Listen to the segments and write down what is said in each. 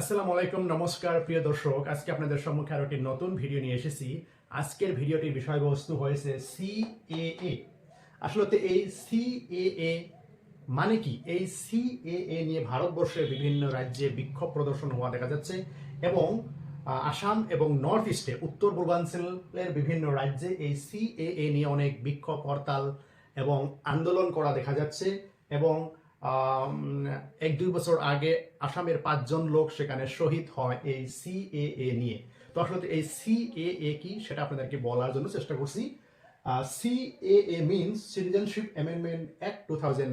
আসসালামু আলাইকুম, নমস্কার প্রিয় দর্শক। আজকে আপনাদের সম্মুখে আরও একটি নতুন ভিডিও নিয়ে এসেছি। আজকের ভিডিওটির বিষয়বস্তু হয়েছে সিএএ আসলে এই সিএএ মানে কি? এই সিএএ নিয়ে ভারতবর্ষের বিভিন্ন রাজ্যে বিক্ষোভ প্রদর্শন হওয়া দেখা যাচ্ছে এবং আসাম এবং নর্থ ইস্টে উত্তর পূর্বাঞ্চলের বিভিন্ন রাজ্যে এই সিএএ নিয়ে অনেক বিক্ষোভ হরতাল এবং আন্দোলন করা দেখা যাচ্ছে এবং এক দুই বছর আগে আসামের পাঁচজন লোক সেখানে শহীদ হয় এই সিএএ নিয়ে। তো আসলে এই সিএএ কি সেটা আপনাদেরকে বলার জন্য চেষ্টা করছি। CAA means citizenship amendment act two thousand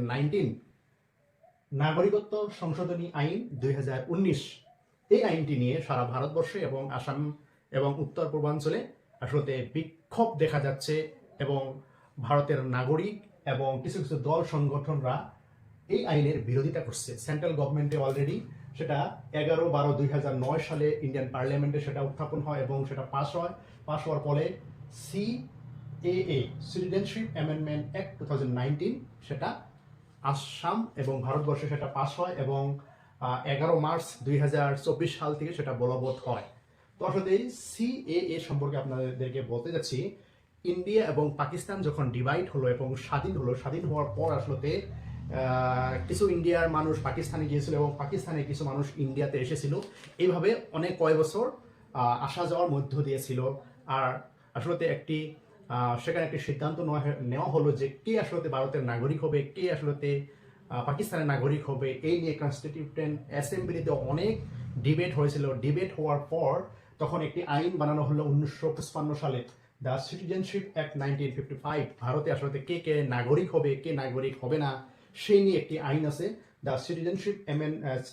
নাগরিকত্ব সংশোধনী আইন দুই হাজার উনিশ। এই আইনটি নিয়ে সারা ভারতবর্ষে এবং আসাম এবং উত্তর পূর্বাঞ্চলে আসলে বিক্ষোভ দেখা যাচ্ছে এবং ভারতের নাগরিক এবং কিছু কিছু দল সংগঠনরা এই আইনের বিরোধিতা করছে। সেন্ট্রাল গভর্নমেন্টে অলরেডি সেটা এগারো বারো দুই হাজার নয় সালে ইন্ডিয়ান পার্লামেন্টে সেটা উত্থাপন হয় এবং সেটা পাস হয়। পাস হওয়ার ফলে C A A citizenship amendment act two thousand সেটা আসাম এবং ভারতবর্ষে সেটা পাস হয় এবং এগারো মার্চ দুই হাজার চব্বিশ সাল থেকে সেটা বলবৎ হয়। তো আসলে এই এ সম্পর্কে আপনাদেরকে বলতে যাচ্ছি, ইন্ডিয়া এবং পাকিস্তান যখন ডিভাইড হলো এবং স্বাধীন হলো, স্বাধীন হওয়ার পর আসলে কিছু ইন্ডিয়ার মানুষ পাকিস্তানে গিয়েছিল এবং পাকিস্তানে কিছু মানুষ ইন্ডিয়াতে এসেছিল। এইভাবে অনেক কয় বছর আসা যাওয়ার মধ্য দিয়েছিল আর আসলে একটি সেখানে একটি সিদ্ধান্ত নেওয়া নেওয়া হলো যে কে আসলে ভারতের নাগরিক হবে, কে আসলে পাকিস্তানের নাগরিক হবে, এই নিয়ে কনস্টিটিউটেন্ট অ্যাসেম্বলিতে অনেক ডিবেট হয়েছিল। ডিবেট হওয়ার পর তখন একটি আইন বানানো হলো উনিশশো পঁচপান্ন সালে। The citizenship act nineteen fifty five ভারতে আসলে কে কে নাগরিক হবে, কে নাগরিক হবে না সেই নিয়ে একটি আইন আছে। The citizenship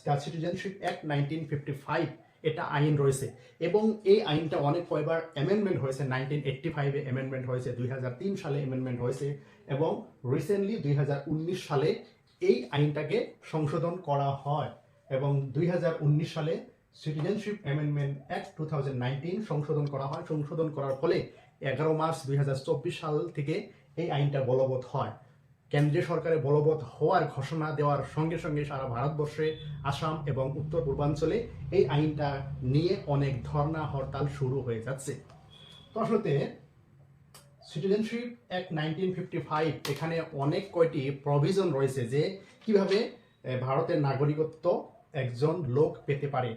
the citizenship act nineteen fifty five এটা আইন রয়েছে। এবং এই আইনটা অনেক কয়বার অ্যামেন্ডমেন্ট হয়েছে। নাইনটিন এইটটি ফাইভে অ্যামেন্ডমেন্ট হয়েছে, দুই হাজার তিন সালে অ্যামেন্ডমেন্ট হয়েছে এবং রিসেন্টলি দুই হাজার উনিশ সালে এই আইনটাকে সংশোধন করা হয়। এবং দুই হাজার উনিশ সালে সিটিজেনশিপ অ্যামেন্ডমেন্ট অ্যাক্ট টু সংশোধন করা হয়। সংশোধন করার ফলে এগারো মার্চ দুই হাজার চব্বিশ সাল থেকে এই আইনটা বলবৎ হয়। কেন্দ্রীয় সরকারের বলবৎ হওয়ার ঘোষণা দেওয়ার সঙ্গে সঙ্গে সারা ভারতবর্ষে, আসাম এবং উত্তর পূর্বাঞ্চলে এই আইনটা নিয়ে অনেক ধর্ণা হরতাল শুরু হয়ে যাচ্ছে। তো আসলে citizenship act nineteen fifty five এখানে অনেক কয়টি প্রভিজন রয়েছে যে কীভাবে ভারতের নাগরিকত্ব একজন লোক পেতে পারে।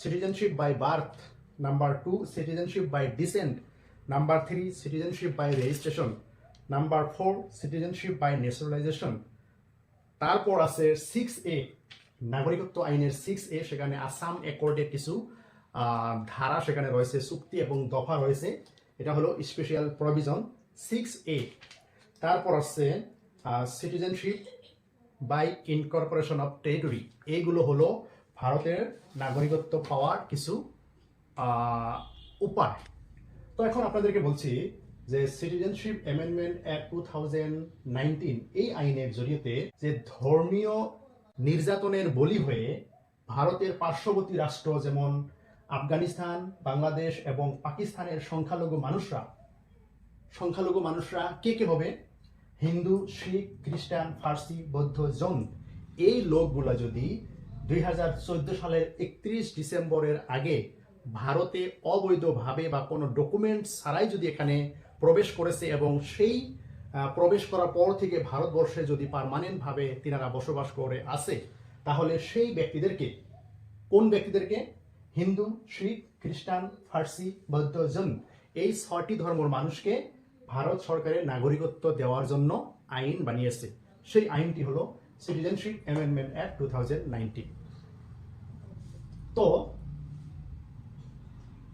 Citizenship by birth number two, citizenship by descent number three, citizenship by registration. Number four citizenship by nationalisation তারপর আছে সিক্স এ নাগরিকত্ব আইনের সিক্স এ সেখানে আসাম অ্যাকর্ডের কিছু ধারা সেখানে রয়েছে চুক্তি এবং দফা রয়েছে। এটা হলো স্পেশাল প্রভিজন সিক্স এ তারপর আছে citizenship by incorporation of territory এইগুলো হলো ভারতের নাগরিকত্ব পাওয়ার কিছু উপায়। তো এখন আপনাদেরকে বলছি যে citizenship amendment act two thousand nineteen এই আইনের জড়িয়েতে যে ধর্মীয় নির্যাতনের বলি হয়ে ভারতের পার্শ্ববর্তী রাষ্ট্র যেমন আফগানিস্তান, বাংলাদেশ এবং পাকিস্তানের সংখ্যালঘু মানুষরা সংখ্যালঘু মানুষরা কে কে হবে? হিন্দু, শিখ, খ্রিস্টান, ফার্সি, বৌদ্ধ, জন এই লোকগুলা যদি দুই হাজার চোদ্দ সালের একত্রিশ ডিসেম্বরের আগে ভারতে অবৈধভাবে বা কোনো ডকুমেন্ট ছাড়াই যদি এখানে প্রবেশ করেছে এবং সেই প্রবেশ করার পর থেকে ভারতবর্ষে যদি পার্মানেন্টভাবে তিনারা বসবাস করে আসে, তাহলে সেই ব্যক্তিদেরকে, কোন ব্যক্তিদেরকে? হিন্দু, শিখ, খ্রিস্টান, ফার্সি, বৌদ্ধ, জন, এই ছয়টি ধর্মের মানুষকে ভারত সরকারের নাগরিকত্ব দেওয়ার জন্য আইন বানিয়েছে। সেই আইনটি হলো citizenship amendment act two thousand তো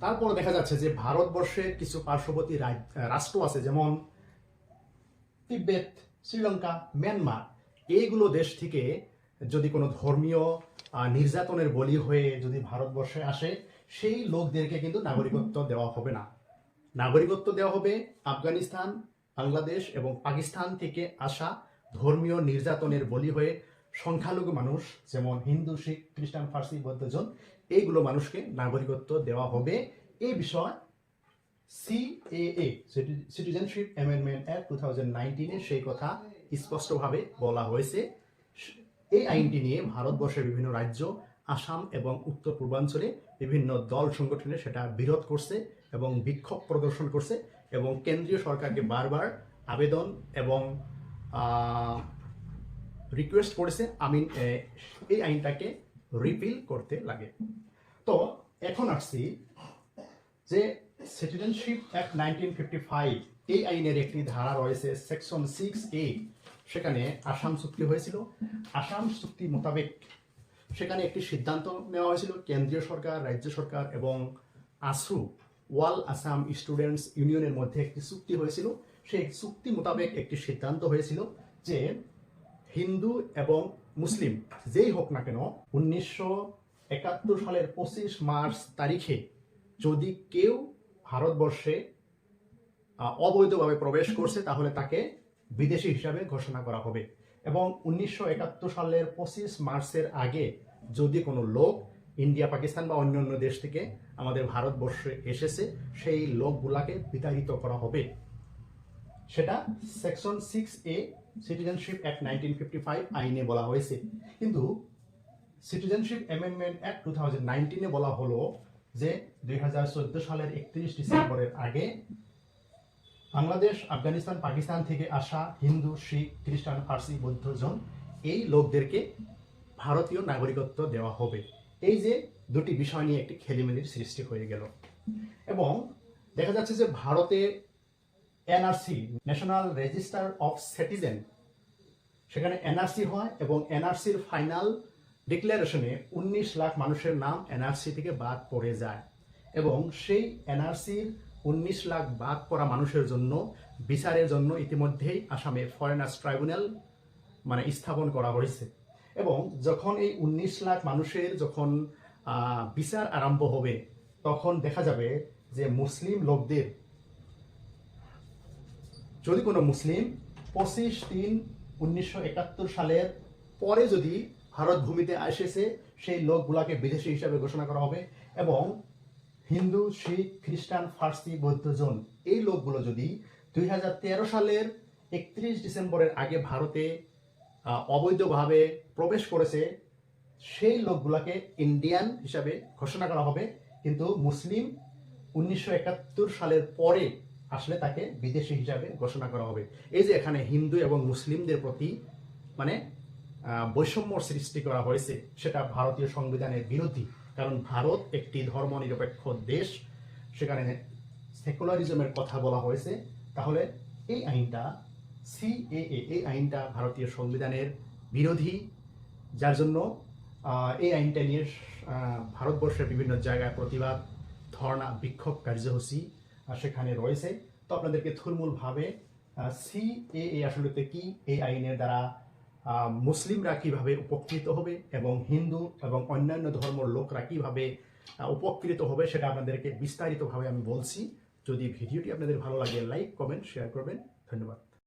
তারপর দেখা যাচ্ছে যে ভারতবর্ষের কিছু পার্শ্ববর্তী রাষ্ট্র আছে, যেমন তিব্বত শ্রীলঙ্কা, মিয়ানমার। এইগুলো দেশ থেকে যদি কোনো ধর্মীয় নির্যাতনের বলি হয়ে যদি ভারতবর্ষে আসে, সেই লোকদেরকে কিন্তু নাগরিকত্ব দেওয়া হবে না। নাগরিকত্ব দেওয়া হবে আফগানিস্তান, বাংলাদেশ এবং পাকিস্তান থেকে আসা ধর্মীয় নির্যাতনের বলি হয়ে সংখ্যালঘু মানুষ, যেমন হিন্দু, শিখ, খ্রিস্টান, ফার্সি বৌদ্ধজন এইগুলো মানুষকে নাগরিকত্ব দেওয়া হবে। এই বিষয় CAA citizenship amendment act two thousand নাইনটিনে সেই কথা স্পষ্টভাবে বলা হয়েছে। এই আইনটি নিয়ে ভারতবর্ষের বিভিন্ন রাজ্য, আসাম এবং উত্তর পূর্বাঞ্চলে বিভিন্ন দল সংগঠনে সেটা বিরোধ করছে এবং বিক্ষোভ প্রদর্শন করছে এবং কেন্দ্রীয় সরকারকে বারবার আবেদন এবং রিকোয়েস্ট করেছে আমিন এ, এই আইনটাকে রিপিল করতে লাগে। তো এখন আসছি যে citizenship act nineteen fifty five এই আইনের একটি ধারা রয়েছে সেকশন সিক্স এ সেখানে আসাম চুক্তি হয়েছিল। আসাম চুক্তি মোতাবেক সেখানে একটি সিদ্ধান্ত নেওয়া হয়েছিল কেন্দ্রীয় সরকার রাজ্য সরকার এবং আসু ওয়াল আসাম স্টুডেন্টস ইউনিয়নের মধ্যে একটি চুক্তি হয়েছিল। সেই চুক্তি মোতাবেক একটি সিদ্ধান্ত হয়েছিল যে হিন্দু এবং মুসলিম, যেই হোক না কেন, উনিশশো একাত্তর সালের পঁচিশ মার্চ তারিখে যদি কেউ ভারতবর্ষে অবৈধভাবে প্রবেশ করছে, তাহলে তাকে বিদেশি হিসাবে ঘোষণা করা হবে। এবং উনিশশো একাত্তর সালের পঁচিশ মার্চের আগে যদি কোনো লোক ইন্ডিয়া, পাকিস্তান বা অন্যান্য দেশ থেকে আমাদের ভারতবর্ষে এসেছে, সেই লোকগুলাকে বিতাড়িত করা হবে। সেটা section six A citizenship act nineteen fifty five আইনে বলা হয়েছে। কিন্তু citizenship amendment act two thousand নাইনটিনে বলা হলো যে দুই হাজার চোদ্দ সালের একত্রিশ ডিসেম্বরের আগে বাংলাদেশ, আফগানিস্তান, পাকিস্তান থেকে আসা হিন্দু, শিখ, খ্রিস্টান, ফার্সি, বৌদ্ধজন এই লোকদেরকে ভারতীয় নাগরিকত্ব দেওয়া হবে। এই যে দুটি বিষয় নিয়ে একটি খেলিমেলির সৃষ্টি হয়ে গেল। এবং দেখা যাচ্ছে যে ভারতে NRC national register of citizen সেখানে এনআরসি হয় এবং এনআরসির ফাইনাল ডিক্লারেশনে উনিশ লাখ মানুষের নাম এনআরসি থেকে বাদ পড়ে যায় এবং সেই এনআরসির উনিশ লাখ বাদ পড়া মানুষের জন্য, বিচারের জন্য ইতিমধ্যেই আসামে ফরেনার্স ট্রাইব্যুনাল মানে স্থাপন করা হয়েছে। এবং যখন এই উনিশ লাখ মানুষের যখন বিচার আরম্ভ হবে, তখন দেখা যাবে যে মুসলিম লোকদের যদি কোনো মুসলিম পঁচিশ তিন উনিশশো একাত্তর সালের পরে যদি ভারত ভূমিতে এসেছে সেই লোকগুলাকে বিদেশি হিসাবে ঘোষণা করা হবে এবং হিন্দু, শিখ, খ্রিস্টান, ফার্সি, বৌদ্ধজন এই লোকগুলো যদি দুই হাজার তেরো সালের একত্রিশ ডিসেম্বরের আগে ভারতে অবৈধভাবে প্রবেশ করেছে, সেই লোকগুলাকে ইন্ডিয়ান হিসাবে ঘোষণা করা হবে। কিন্তু মুসলিম উনিশশো একাত্তর সালের পরে আসলে তাকে বিদেশি হিসাবে ঘোষণা করা হবে। এই যে এখানে হিন্দু এবং মুসলিমদের প্রতি মানে বৈষম্য সৃষ্টি করা হয়েছে, সেটা ভারতীয় সংবিধানের বিরোধী। কারণ ভারত একটি ধর্মনিরপেক্ষ দেশ, সেখানে সেকুলারিজমের কথা বলা হয়েছে। তাহলে এই আইনটা, সিএএ, এই আইনটা ভারতীয় সংবিধানের বিরোধী। যার জন্য এই আইনটা নিয়ে ভারতবর্ষের বিভিন্ন জায়গায় প্রতিবাদ, ধর্ণা, বিক্ষোভ, কার্যসূচি সেখানে রয়েছে। তো আপনাদেরকে থুলমূলভাবে এ আসলে কি? এই আইনের দ্বারা মুসলিমরা কীভাবে উপকৃত হবে এবং হিন্দু এবং অন্যান্য ধর্মের লোকরা কীভাবে উপকৃত হবে সেটা আপনাদেরকে বিস্তারিতভাবে আমি বলছি। যদি ভিডিওটি আপনাদের ভালো লাগে, লাইক, কমেন্ট, শেয়ার করবেন। ধন্যবাদ।